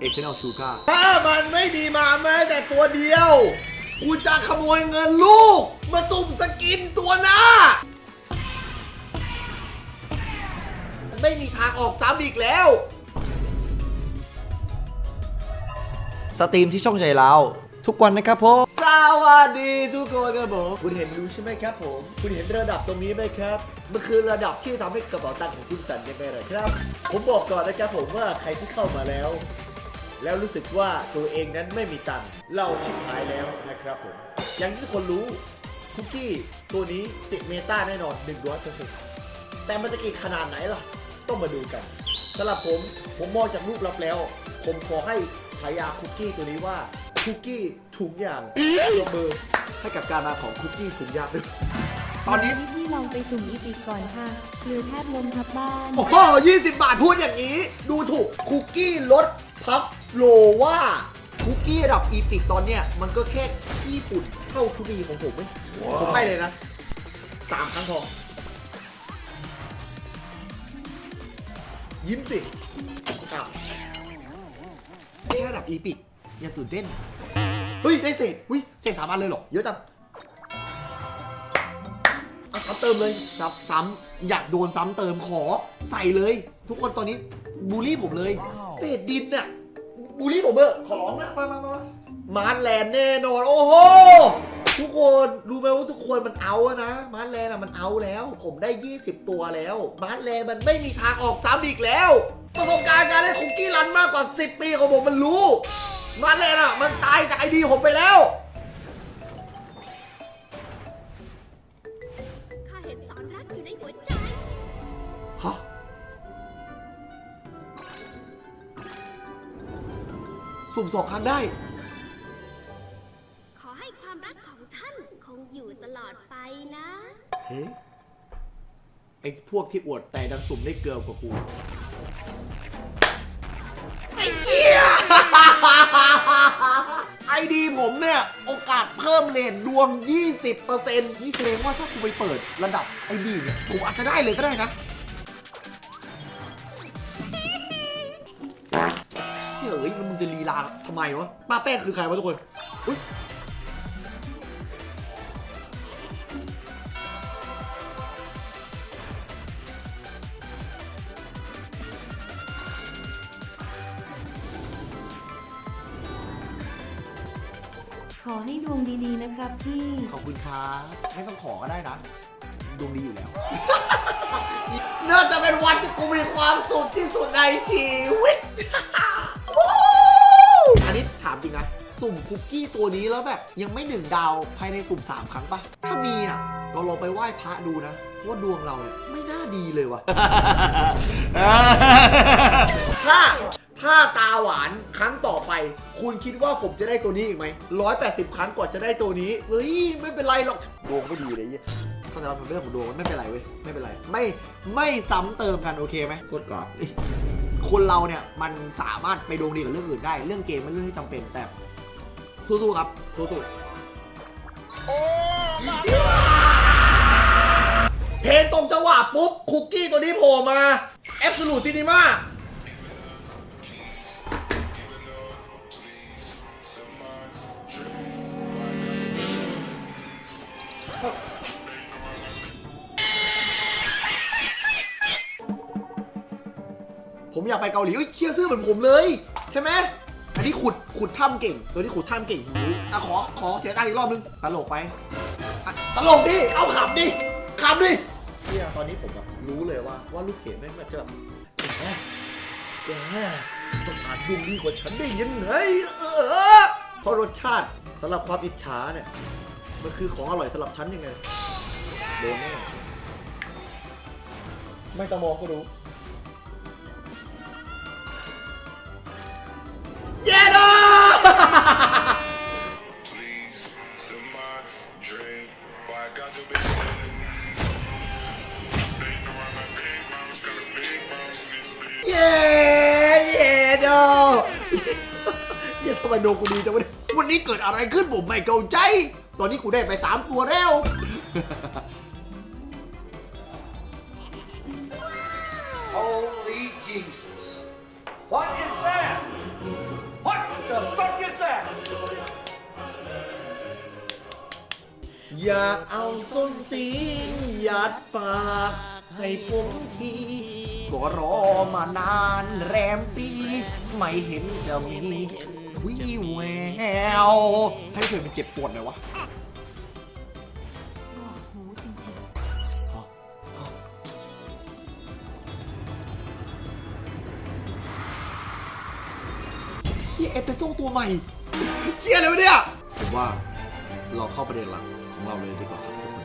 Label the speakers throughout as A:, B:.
A: เอเทนอลชูการ์ถ้ามันไม่มีมาแม้แต่ตัวเดียว กูจะขโมยเงินลูก มาสุ่มสกินตัวหน้า ไม่มีทางออกซ้ำอีกแล้ว สตรีมที่ช่องใจเราทุกวันนะครับผม สวัสดีทุกคนครับผม คุณเห็นรู้ใช่ไหมครับผม คุณเห็นระดับตรงนี้ไหมครับ มันคือระดับที่ทำให้กระเป๋าตังค์ของคุณสั่นยังไงล่ะครับ ผมบอกก่อนนะครับผมว่าใครที่เข้ามาแล้ว แล้วรู้สึกว่าตัวเองนั้นไม่มีตังค์เราชิบหายแล้วนะครับผมอย่างที่ทุกคนรู้คุกกี้ตัวนี้ติดเมตาแน่นอน100%แต่มันจะกี่ขนาดไหนล่ะ ต้องมาดูกันสำหรับผมผมมองจากรูปลับแล้ว ผมขอให้ฉายาคุกกี้ตัวนี้ว่าคุกกี้ถุงยางยกมือให้กับการมาของคุกกี้ถุงยางด้วยตอนนี้
B: พี่ลองไปสุ่มอีปีกก่อนค่ะหรือแทบล้มทับบ้าน
A: โอ้โห20 บาทพูดอย่างนี้ ดูถูกคุกกี้รส พัฟโลว่าคุกกี้ระดับอีพิกตอนเนี้ยมันก็แค่ญี่ปุ่นเท่าทุนีของผมไหมผมให้เลยนะสามครั้งพอยิ้มสิอ้าวแค่ระดับอีพิกอย่าตื่นเต้น เฮ้ย ได้เศษเฮ้ยเศษสามอันเลยเหรอ เยอะจังเอาซ้ำเติมเลยซ้ำซ้ำอยากโดนซ้ำเติมขอใส่เลย ทุกคนตอนนี้บูลลี่ผมเลย เศษดินน่ะบูลลี่ผมเบอร์ขอร้องนะมามามามามาร์แลนด์แน่นอน โอ้โห ทุกคนรู้ไหมว่าทุกคนมันเอาอะนะ มาร์แลนด์อะมันเอาแล้ว ผมได้ 20 ตัวแล้ว มาร์แลนด์มันไม่มีทางออกซ้ำอีกแล้ว ประสบการณ์การเล่นคุกกี้รันมากกว่า 10 ปีของผมมันรู้ มาร์แลนด์อะมันตายจากไอดีผมไปแล้ว
C: สุ่
A: มสองครั้งได้
C: ขอให้ความรักของท่านคงอยู่ตลอดไปนะ
A: เฮ้ยไอ้พวกที่อวดแต่ดันสุ่มได้เกินกว่ากู ไอ้เหี้ย ไอดีผมเนี่ย โอกาสเพิ่มเลนดวง 20%นี่แสดงว่าถ้ากูไปเปิดระดับไอดีเนี่ย ผมอาจจะได้เลยก็ได้นะำไมวะป้าแป้งคือใครวะทุกคนอุ๊ย
B: ขอให้ดวงดีๆนะครับพี่
A: ขอบคุณครับไม่ต้องขอก็ได้นะดวงดีอยู่แล้ว น่าจะเป็นวันที่กูมีความสุขที่สุดในชีวิต สุ่มคุกกี้ตัวนี้แล้วแบบยังไม่หนึ่งดาวภายในสุ่มสามครั้งปะถ้ามีน่ะ เราลองไปไหว้พระดูนะเพราะว่าดวงเราเนี่ยไม่น่าดีเลยว่ะ ถ้าถ้าตาหวานครั้งต่อไป คุณคิดว่าผมจะได้ตัวนี้อีกไหมร้อยแปดสิบครั้งกว่าจะได้ตัวนี้เฮ้ยไม่เป็นไรหรอกดวงไม่ดีเลยเนี่ยเข้าใจว่าเป็นเรื่องของดวงมันไม่เป็นไรเว้ยไม่เป็นไร ไม่ไม่ซ้ำเติมกันโอเคไหมกดก่อนเอ้ยคนเราเนี่ยมันสามารถไปดวงดีกับเรื่องอื่นได้ เรื่องเกมมันเรื่องที่จำเป็นแต่ สู้ๆครับสู้ๆเพลงตรงจังหวะปุ๊บ คุกกี้ตัวนี้โผล่มาแอบสูซีนีมาผมอยากไปเกาหลีเอ้ยเชียร์เสื้อเหมือนผมเลย ใช่ไหม อันนี้ขุดขุดถ้ำเก่ง ตัวนี้ขุดถ้ำเก่งผมรู้อะขอขอเสียตังค์อีกรอบนึงตลกไปอะตลกดิ เอาขำดิขำดิเนี่ยตอนนี้ผมแบบรู้เลยว่าว่าลูกเขยแม่งมันจะแบบแกแกต้องอ่านดวงดีกว่าฉันได้ยังไงเออเพราะรสชาติสำหรับความอิจฉาเนี่ย มันคือของอร่อยสำหรับฉันยังไงโดนแน่ไม่ต้องมองก็รู้ เหี้ยทำไมโดนกูดีจังวะวันนี้เกิดอะไรขึ้นผมไม่เข้าใจ ตอนนี้กูได้ไปสามตัวแล้วอยาเอาส้นตีนยัดปาก ให้ผมที ก็รอมานานแรมปี ไม่เห็นจะมีวิแววให้เธอมันเจ็บปวดหน่อยวะ
B: หูจริง
A: เฮียเอสเปรสโซ่ตัวใหม่ เชี่ยเลยวะเนี่ยผมว่าเราเข้าประเด็นหลักของเราเลยดีกว่าครับทุกคน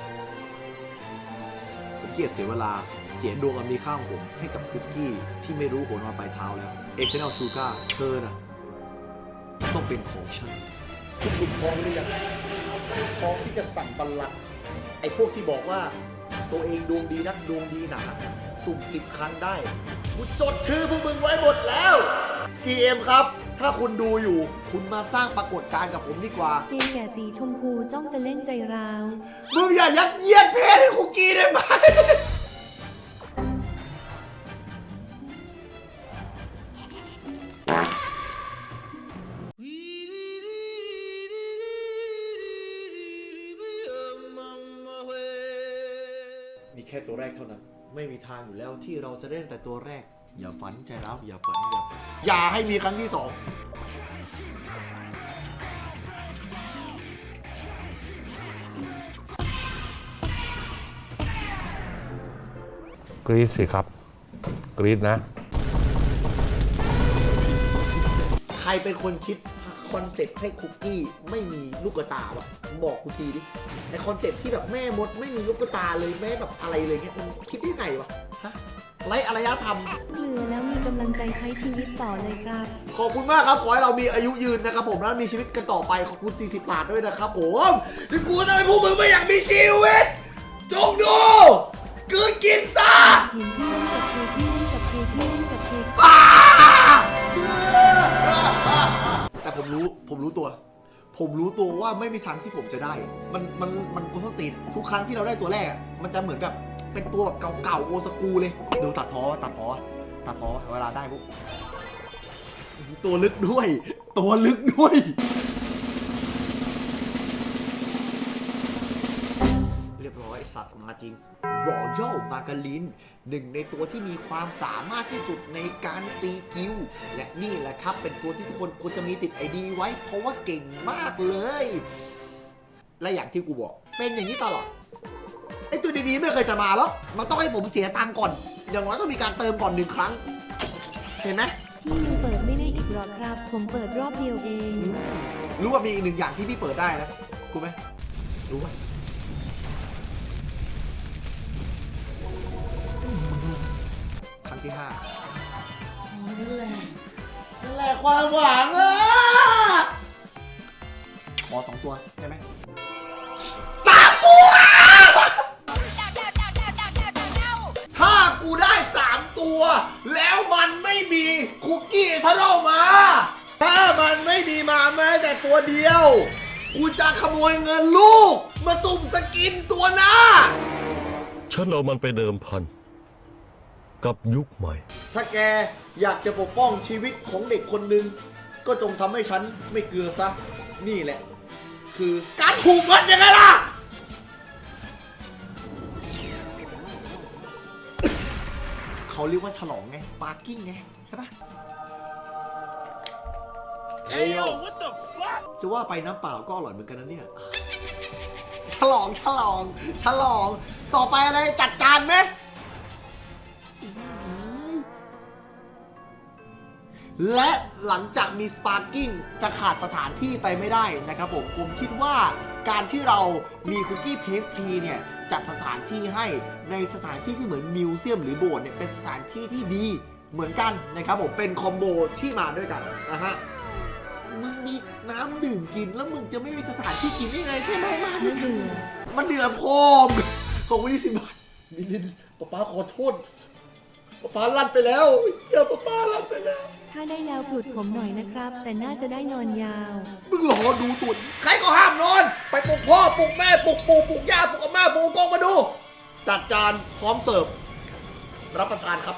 A: ผมเกลียดเสียเวลา เสียดวงอันมีค่าของผมให้กับคุกกี้ที่ไม่รู้โหนวันปลายเท้าแล้ว เอเจนอลชูการ์เธอน่ะต้องเป็นของฉันทุกคุณพร้อมหรือยังพร้อมที่จะสั่งบัลลังก์ไอ้พวกที่บอกว่า ตัวเองดวงดีนักดวงดีหนา สุ่มสิบครั้งได้กูจดชื่อพวกมึงไว้หมดแล้ว GM ครับ ถ้าคุณดูอยู่ คุณมาสร้างปรากฏการณ์กับผมดีกว่า
B: ๆเตียงแก่สีชมพูจ้องจะเล่นใจร้าว
A: มึงอย่ายัดเยียดเพศให้คุกกี้ได้ไหม มีแค่ตัวแรกเท่านั้น ไม่มีทางอยู่แล้วที่เราจะเล่นแต่ตัวแรก อย่าฝันใจร้าวอย่าฝันอย่าฝันอย่าให้มีครั้งที่สอง
D: กรีดสิครับ กรีดนะ
A: ใครเป็นคนคิด คอนเซ็ปต์ให้คุกกี้ไม่มีลูกตาวะบอกกูทีดิไอคอนเซ็ปต์ที่แบบแม่มดไม่มีลูกตาเลยแม่แบบอะไรเลยเงี้ยมันคิดได้ไงวะฮะไรอารยธรรม
B: เกลือแล้วมีกำลังใจใช้ชีวิตต่อเลยครับ
A: ขอบคุณมากครับ ขอให้เรามีอายุยืนนะครับผมแล้วมีชีวิตกันต่อไป ขอบคุณ 40 บาทด้วยนะครับผมถึงกูทำให้พวกมึงไม่อยากมีชีวิต จงดูกลืนกินซะ
B: เห็นพี่เล่นกับเคพี่
A: ผมรู้ ผมรู้ตัว ผมรู้ตัวว่าไม่มีทางที่ผมจะได้ มันมันมันกูสติทุกครั้งที่เราได้ตัวแรกอะมันจะเหมือนแบบเป็นตัวแบบเก่าๆโอสกูเลยดูตัดพอตัดพอตัดพอเวลาได้ปุ๊บตัวลึกด้วย ตัวลึกด้วย สัตว์มาจริงรอยัลมาการินหนึ่งในตัวที่มีความสามารถที่สุดในการตีกิว และนี่แหละครับเป็นตัวที่ทุกคนควรจะมีติดไอดีไว้ เพราะว่าเก่งมากเลย และอย่างที่กูบอก เป็นอย่างนี้ตลอดไอตัวดีๆไม่เคยจะมาหรอกมันต้องให้ผมเสียตังค์ก่อน อย่างน้อยต้องมีการเติมก่อนหนึ่งครั้ง เห็นไหม
B: พี่ยังเปิดไม่ได้อีกหรอครับ ผมเปิดรอบเดียวเอง
A: รู้ว่ามีอีกหนึ่งอย่างที่พี่เปิดได้นะรู้ไหมรู้ไหม ที่ห้านั่นแหละนั่นแหละความหวังอะขอสองตัวใช่ไหมสามตัว ถ้ากูได้สามตัว แล้วมันไม่มีคุกกี้ทาโร่มา ถ้ามันไม่มีมาแม้แต่ตัวเดียว กูจะขโมยเงินลูก มาสุ่มสกินตัวหน้า
E: ฉันเอามันไปเดิมพัน กับยุคใหม่
A: ถ้าแกอยากจะปกป้องชีวิตของเด็กคนหนึ่งก็จงทำให้ฉันไม่เกลือซะ นี่แหละ คือการผูกมัดยังไงล่ะ เขาเรียกว่าฉลองไง สปาร์กิ้งไง ใช่ปะเฮ้ยโยจะว่าไปน้ำเปล่าก็อร่อยเหมือนกันนะเนี่ย ฉลองฉลอง ฉลอง ต่อไปอะไรจัดจานไหม และหลังจากมีสปาร์กิ้งจะขาดสถานที่ไปไม่ได้นะครับผม ผมคิดว่าการที่เรามีคุกกี้เพสทรีเนี่ยจัดสถานที่ให้ในสถานที่ที่เหมือนมิวเซียมหรือโบสถ์เนี่ยเป็นสถานที่ที่ดีเหมือนกันนะครับผมเป็นคอมโบที่มาด้วยกันนะฮะมึงมีน้ำดื่มกินแล้วมึงจะไม่มีสถานที่กินได้ไงใช่ไหมมา
B: ไม่เบื่อ
A: มันเดือดพอมขอบคุณยี่สิบบาทนิลินป๊าป๊าขอโทษ ป๊าป๊าลั่นไปแล้วเฮียป๊าป๊าลั่นไปแล้ว
B: ถ้าได้แล้วปลุดผมหน่อยนะครับ แต่น่าจะได้นอนยาว
A: มึงรอดูตุนใครก็ห้ามนอน ไปปลุกพ่อปลุกแม่ปลุกปู่ปลุกย่าปลุกอาม่าปลุกอากงมาดู จัดจานพร้อมเสิร์ฟ รับประทานครับ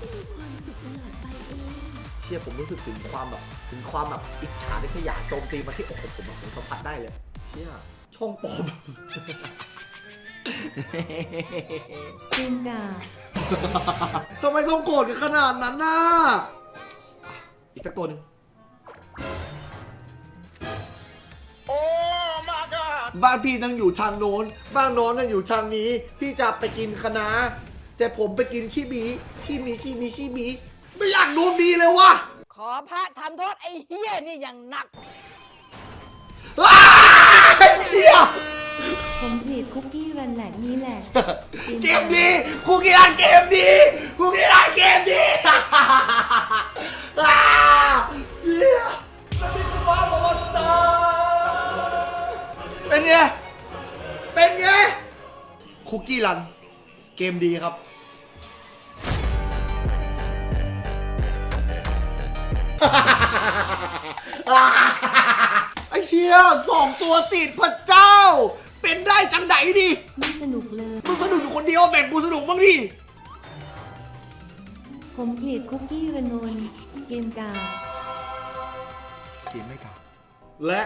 C: ที่มีความสุขตลอดไปเอง
A: เชี่ยผมรู้สึกถึงความแบบถึงความแบบอิจฉาดิษยาโจมตีมาที่อกผมอะผมสัมผัสได้เลย เชี่ยช่องปลอม
B: จิงกา
A: ทำไมต้องโกรธกันขนาดนั้นน่ะอีกสักตัวหนึ่ง
F: Oh my god!
A: บ้านพี่นั่งอยู่ทางโน้น บ้านโน้นนั่งอยู่ทางนี้ พี่จะไปกินคะน้า แต่ผมไปกินชีบีชีมีชีมีชีมีไม่อยากดวงดีเลยวะ
G: ขอพระทำโทษไอ้เฮี้ยนี่อย่างหนัก
A: อ้าวเชี่ย
B: ผมเพจคุกกี้รันแหละนี่แหละ
A: เกมดีคุกกี้ร้านเกมดีคุกกี้ร้านเกมดีอ้าวเชี่ยแล้วนี่คือบ้านของมันตาเป็นไงเป็นไงคุกกี้รัน เกมดีครับ ไอเชียสองตัวติดพระเจ้า เป็นได้จังไหนดิ
B: ไม่สนุกเลย
A: มึงสนุกอยู่คนเดียวแบ่งกูสนุกบ้างดิ
B: ผมเพจคุกกี้ระนนเกมกา
A: เกมไม่กล้าและ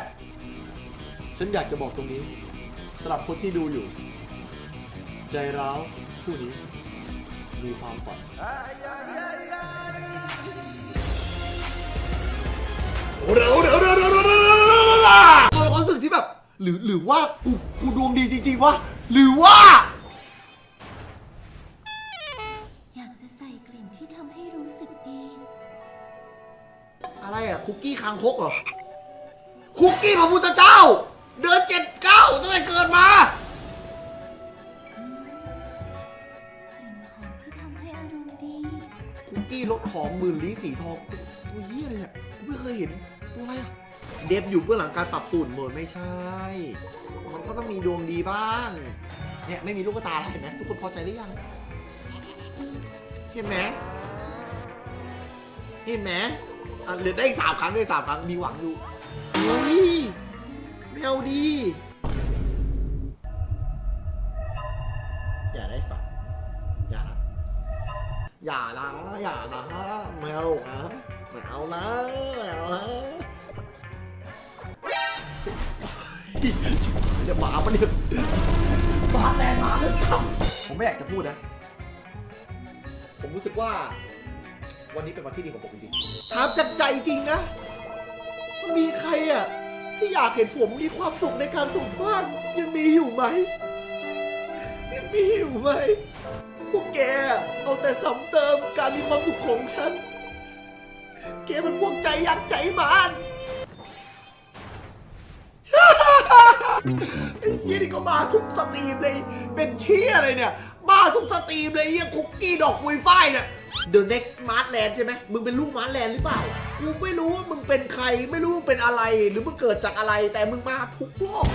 A: ฉันอยากจะบอกตรงนี้สำหรับคนที่ดูอยู่ ใจร้าว คู่นี้ มีความฝันเร็วเร็วเร็วเร็วเร็วเร็วเรารู้สึกที่แบบ หรือหรือว่ากูกูดวงดีจริงๆวะหรือว่า
C: อยากจะใส่กลิ่นที่ทำให้รู้สึกดี
A: อะไรอะคุกกี้คางคกเหรอคุกกี้พระพุทธเจ้า เดือนเจ็ดเก้าตั้งแต่เกิดมา
C: กี้ร
A: สหอมหมื่นลี้สีทองตัวเหี้ยอะไรเนี่ยไม่เคยเห็นตัวอะไรอะเดฟอยู่เบื้องหลังการปรับสูตรหมดไม่ใช่ มันก็ต้องมีดวงดีบ้าง เนี่ยไม่มีลูกตาแล้วเห็นไหมทุกคนพอใจหรือยัง เห็นไหมเห็นไหมอะเหลือได้อีกสามครั้งได้สามครั้งมีหวังอยู่เฮ้ยไม่เอาดี อย่านะอย่านะไม่เอานะไม่เอานะไม่เอานะจะหมาปะเนี่ยหมาแรงหมาเลยครับผมไม่อยากจะพูดนะ ผมรู้สึกว่า วันนี้เป็นวันที่ดีของผมจริงๆถามจากใจจริงนะมันมีใครอะที่อยากเห็นผมมีความสุขในการส่งบ้านยังมีอยู่ไหมยังมีอยู่ไหม พวกแกเอาแต่ซ้ำเติมการมีความสุขของฉัน แกมันพวกใจยักษ์ใจหมานไอ้เหี้ยนี่ก็มาทุกสตรีมเลย เป็นเชี่ยอะไรเนี่ย มาทุกสตรีมเลยไอ้เหี้ยคุกกี้ดอกปุยฝ้ายเนี่ย The next smart land ใช่ไหมมึงเป็นลูกมาร์แลนด์หรือเปล่า กูไม่รู้ว่ามึงเป็นใคร ไม่รู้มึงเป็นอะไร หรือมึงเกิดจากอะไร แต่มึงมาทุกรอบ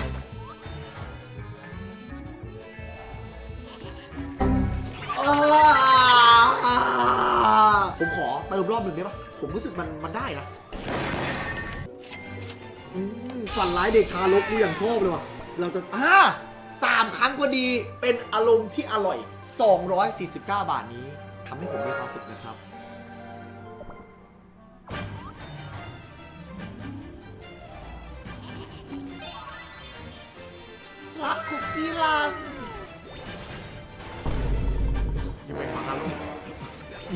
A: ผมขอเติมรอบหนึ่งได้ปะผมรู้สึกมันมันได้นะฝันร้ายเด็กทารกกูอย่างชอบเลยว่ะ เราจะอ่าสามครั้งพอดีเป็นอารมณ์ที่อร่อย 249 บาทนี้ทำให้ผมมีความสุขนะครับรักคุกกี้รัน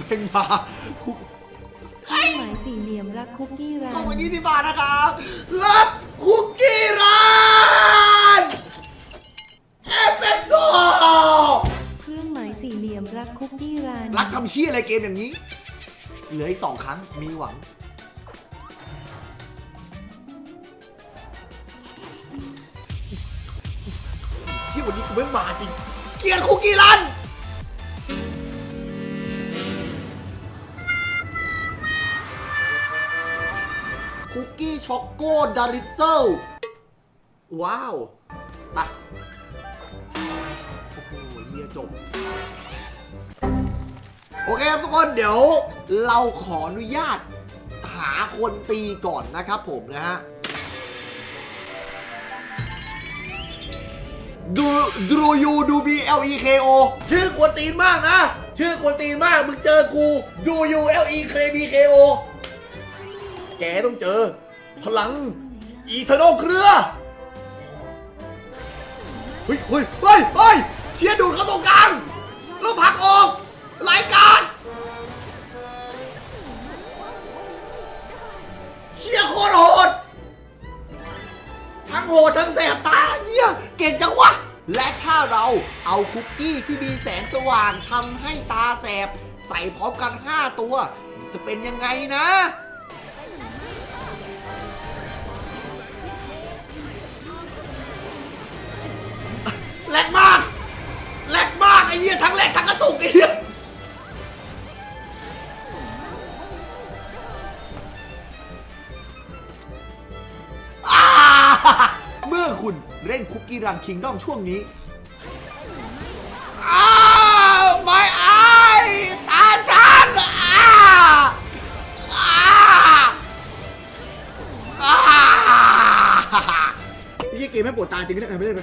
A: เป็นมาคุก
B: เครื่องหมายสี่เหลี่ยมรักคุกกี้รั
A: ขอบ
B: น
A: คุณยี่สิบบาทนะครับรับคุกกี้รันเอสเปโซ
B: เครื่องหมายสี่เหลี่ยมรักคุกกี้รัน
A: รักทำเชี่ยอะไรเกมอย่างนี้ เหลืออีกสองครั้งมีหวัง ที่วันนี้กูไม่มาจริง เกลียดคุกกี้รัน อกโกดาริเซลว้าวไปจบ โอเคครับทุกคนเดี๋ยวเราขออนุญาตหาคนตีก่อนนะครับผมนะฮะดูดูยูดูบี L E K O ชื่อกวนตีนมากนะ ชื่อกวนตีนมาก มึงเจอกูดูยู L E K B K O แกต้องเจอ พลัง อีเทอร์โนเครือ เฮ้ยเฮ้ยเฮ้ยเฮ้ยเชียร์ดูดเข้าตรงกลางแล้วผลักออกรายการเชียร์โคตรโหด ทั้งโหดทั้งแสบตาเฮียเก่งจังวะ และถ้าเราเอาคุกกี้ที่มีแสงสว่างทำให้ตาแสบ ใส่พร้อมกัน 5 ตัว จะเป็นยังไงนะ แรงมากแรงมากไอ้เหี้ยทั้งแรงทั้งกระตุกไอ้เหี้ยอ่าเมื่อคุณเล่นคุกกี้รันคิงด้อมช่วงนี้อ้าวไม่ไอ้ตาฉันอ้าอ้าอ้า ไอ้เหี้ยเกมไม่ปวดตาจริงก็ได้ใครไม่เล่นไป